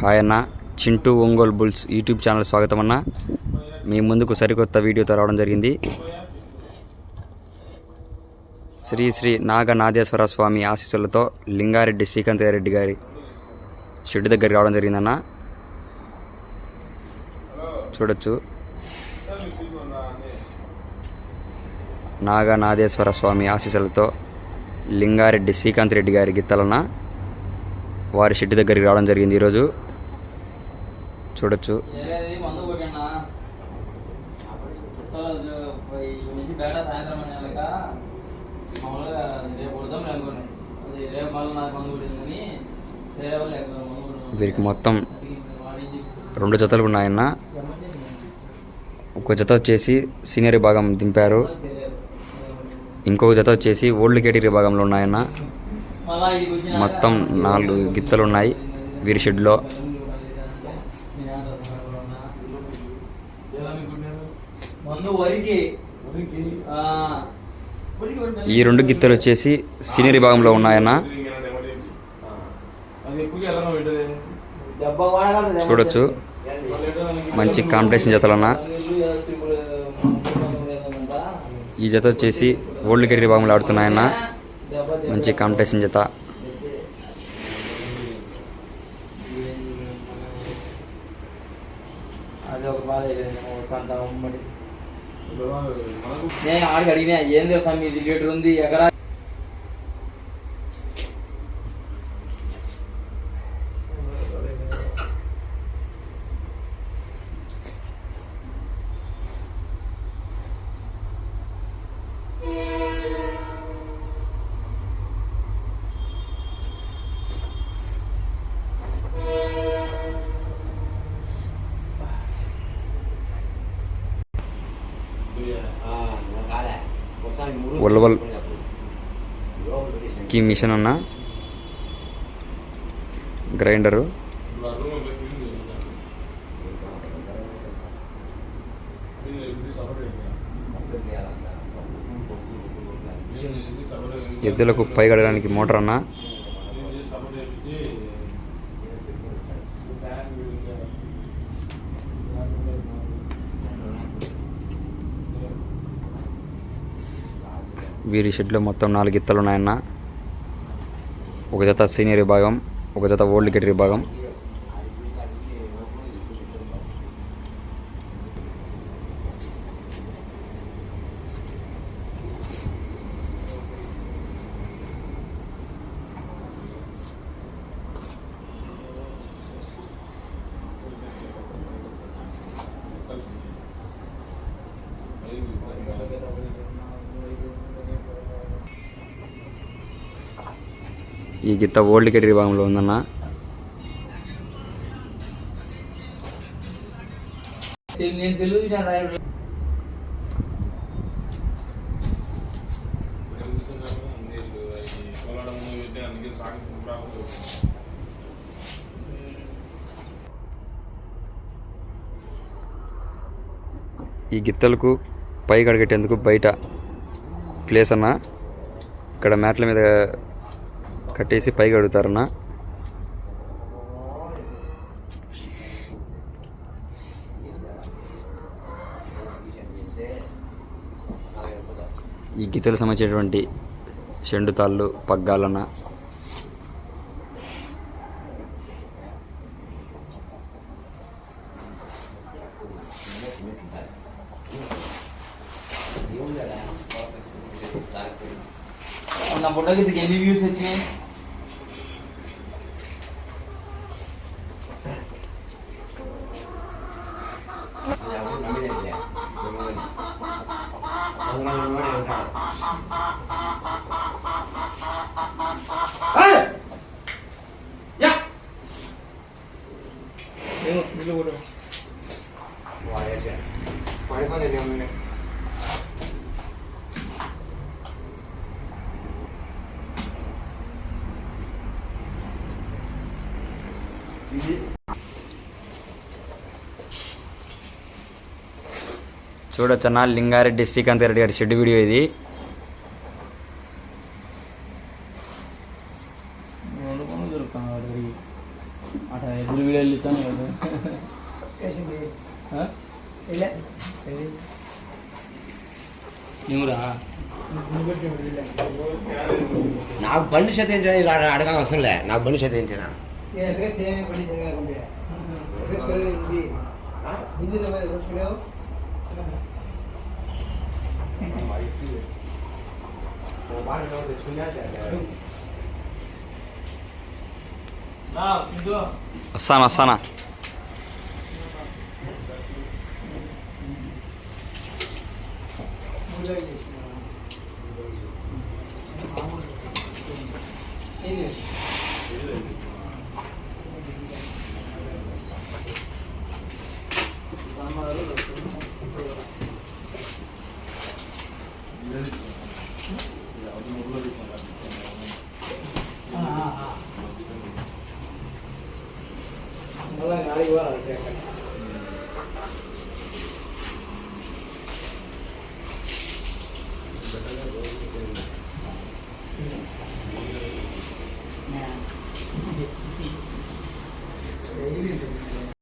Hi అన్న. Chintu Ongole bulls YouTube channel స్వాగతం అన్న. మీ ముందుకు సరికొత్త వీడియోతో రావడం జరిగింది. శ్రీ శ్రీ నాగనాథేశ్వర స్వామి ఆశీస్సులతో లింగారెడ్డి శ్రీకాంత్ రెడ్డి గారి షెడ్ దగ్గరికి రావడం జరిగిందన్న చూడొచ్చు. నాగనాథేశ్వర స్వామి ఆశీస్సులతో లింగారెడ్డి శ్రీకాంత్ రెడ్డి గారి గిత్తలన్న వారి షెడ్ దగ్గరికి రావడం జరిగింది ఈరోజు. చూడొచ్చు. వీరికి మొత్తం రెండు జతలు ఉన్నాయన్న. ఒక జత వచ్చేసి సీనియర్ విభాగం దింపారు. ఇంకొక జత వచ్చేసి ఓల్డ్ కేటగిరీ విభాగంలో ఉన్నాయన్న. మొత్తం నాలుగు గిత్తలు ఉన్నాయి వీరి షెడ్లో మందు వరికి ఆ, ఈ రెండు గిత్తలు వచ్చేసి సీనియర్ విభాగంలో ఉన్నాయన్న. చూడొచ్చు. మంచి కాంపిటీషన్ జతలన్న. ఈ జత వచ్చేసి ఓల్డ్ కేటగిరీ విభాగంలో ఆడుతున్నాయన్న. మంచి కాంపిటీషన్ జత. అది ఒక బాధ అయిపోయింది సంత ఉమ్మడి నేను ఆడికి అడిగినా ఏం తెలుసా మీది లీటర్ ఉంది ఎక్కడ ఉల్వల్కి మిషన్ అన్న. గ్రైండరు. ఎద్దులకు పై కడగడానికి మోటార్ అన్న. వీరి షెడ్లో మొత్తం నాలుగు ఇత్తలు ఉన్నాయన్న. ఒక జత సీనియర్ విభాగం ఒక జత ఓల్డ్ కేటగిరీ విభాగం. ఈ గిత్త ఓల్డ్ కేటగిరీ భాగంలో ఉందన్న. ఈ గిత్తలకు పై కడగట్టేందుకు బయట ప్లేస్ అన్న. ఇక్కడ మ్యాట్ల మీద కట్టేసి పైకి అడుగుతారన్న. ఈ గీతలు సంబంధించినటువంటి చెండు తాళ్ళు పగ్గాలన్న. నా బుట్టకి ఎన్ని వ్యూస్ వచ్చాయి? వచ్చినాయి చూడొచ్చన్న లింగారెడ్డి శ్రీకాంత్ రెడ్డి గారి షెడ్ వీడియో ఇది అట్లా ఎప్పుడు వీడియోలు ఇస్తాను కదా వేసింది ఆ? వెళ్ళే వెళ్ళి నువ్వురా ముగ్గురికి వెళ్ళే నాకు బండి చేతించిన ఇలా అడగాల్సిన అవసరం లే. నాకు బండి చేతించిన? హిందీ 嗯。好的完了之后得散了散了 well.